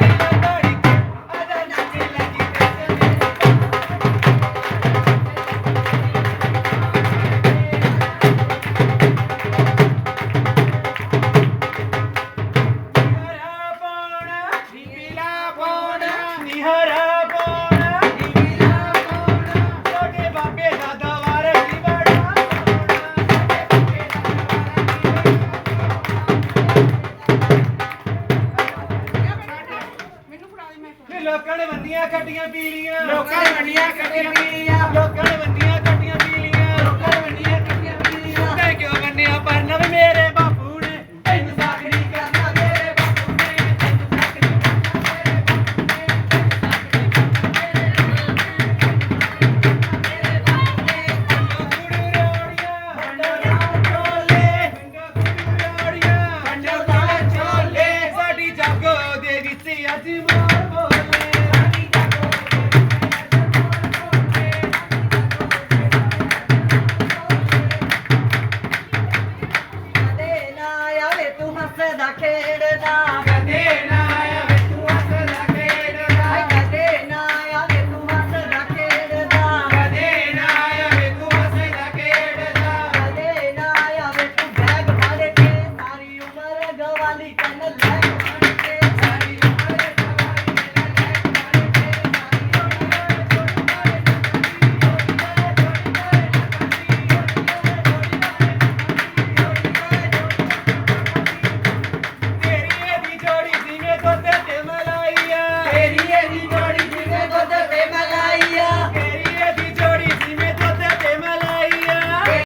Thank you. ਨੀ ਲੋਕਾਂ ਨੇ ਵੰਡੀਆਂ ਕੱਟੀਆਂ ਪੀਲੀਆਂ ਲੋਕਾਂ ਨੇ ਵੰਡੀਆਂ ਕੱਟੀਆਂ ਪੀਲੀਆਂ। ਲੋਕਾਂ ਨੇ ਵੰਡੀਆਂ ਕੱਟੀਆਂ ਪੀਲੀਆਂ ਲੋਕਾਂ ਨੇ ਵੰਡੀਆਂ ਕੱਟੀਆਂ ਪੀਲੀਆਂ। ਤੇ ਕਿਉਂ ਵੰਡਿਆ ਪਰਨ ਵੀ ਮੇਰੇ ਬਾਪੂ ਨੇ? ਤੈਨੂੰ ਸਾਥ ਨਹੀਂ ਕਰਨਾ ਮੇਰੇ ਬਾਪੂ ਨੇ। ਤੈਨੂੰ ਸਾਥ ਨਹੀਂ ਕਰਨਾ ਮੇਰੇ ਬਾਪੂ ਨੇ। ਲਾਲ ਚੋਲੇ ਗੁਰੂ ਰੋੜੀਆਂ ਵੰਡੋ ਲਾਲ ਚੋਲੇ ਸਾਡੀ ਜਾਗੋ ਦੇ ਵਿੱਚ ਅਸੀਂ দেখে না